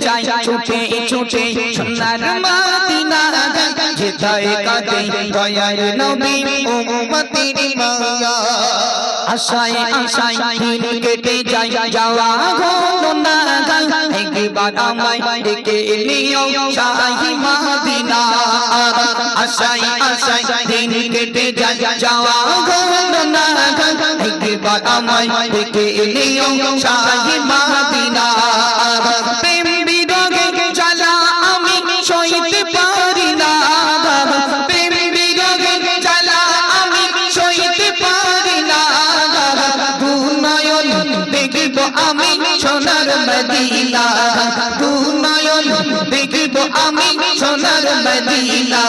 চাই ছুটে ছুটে সোনার মদিনা যেতে কাঁদে দয়ার নবী উম্মতের মায়া আশায় আশায় দিন কেটে যায় যাওয়া হলো না একবার আমায় ডেকে নিও শাহী মদিনা আশায় আশায় দিন কেটে যায় যাওয়া হলো না একবার আমায় ডেকে নিও শাহী মদিনা দেখিব আমি সোনার মদিনা। দু নয়ন দেখিব আমি সোনার মদিনা।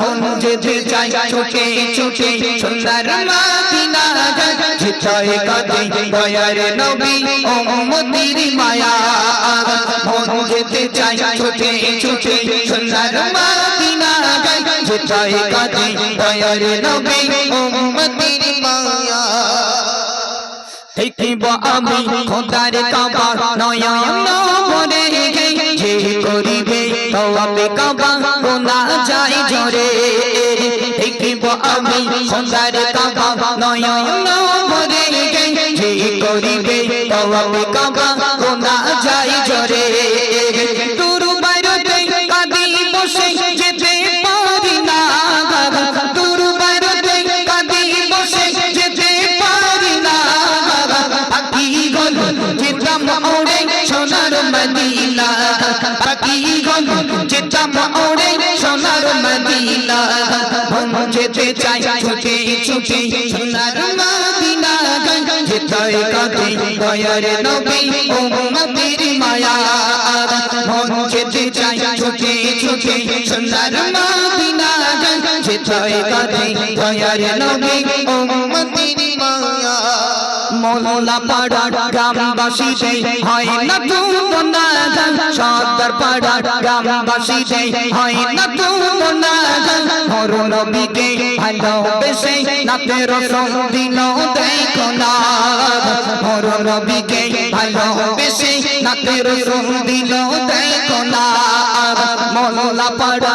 মন যেতে চাই ছুটে ছুটে সোনার মদিনা। যেতে কাঁদে দয়ার নবী ও মতির মায়া। মন যেতে চাই ছুটে ছুটে সোনার মদিনা। যেতে কাঁদে দয়ার নবী দেখিব আমি খোদার কাবা নয়ন মনে যে করিবে তবে কাবা গোনা যাই জরে। দেখিব আমি খোদার কাবা নয়ন মনে যে করিবে তবে কাবা যেতাম ওড়ে সোনার মদিনা। পাখি গল যেতাম ওড়ে সোনার মদিনা। যেতে চাই, ছুটে ছুটে সোনার মদিনা। যেতে কাঁদে দয়ার নবী, উম্মতের মায়া। মন যেতে চাই, ছুটে ছুটে সোনার মদিনা। যেতে কাঁদে দয়ার নবী মোলা পাড়া গ্রামবাসীতে হয় না তুমনা সর্দার পাড়া গ্রামবাসীতে হয় না তুমনা মোর নবীকে ভালোবেসে নাতে রসম দিল দেখো না। মোর নবীকে ভালোবেসে নাতে রসম দিল দেখো না। মোলা পাড়া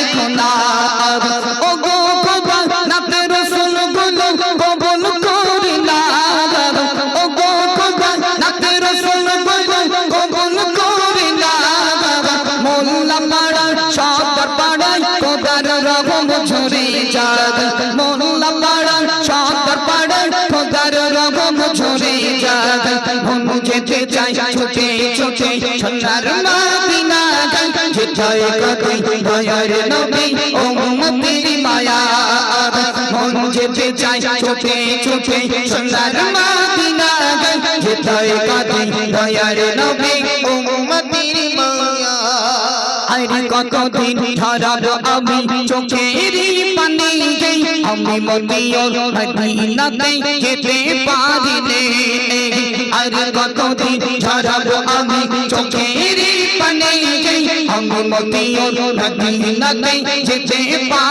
যাক মোল্লা পাড়া সদর পাড়ায় খোদার রহম ঝরে যাক। মন যেতে চাই, ছুটে ছুটে সোনার মদিনা যেতে কাকে দয়ার নবী ও উম্মতের মায়া। মন যেতে চাই, ছুটে ছুটে সোনার মদিনা যেতে কাকে দয়ার নবী ও আরে কতদিন ধরার আমি? চোখের পানি আমি মদিয়র মদিনাতে যেতে পারি নে আরে কতদিন ধরার আমি? চোখের পানি আমি মদিয়র মদিনাতে যেতে পারি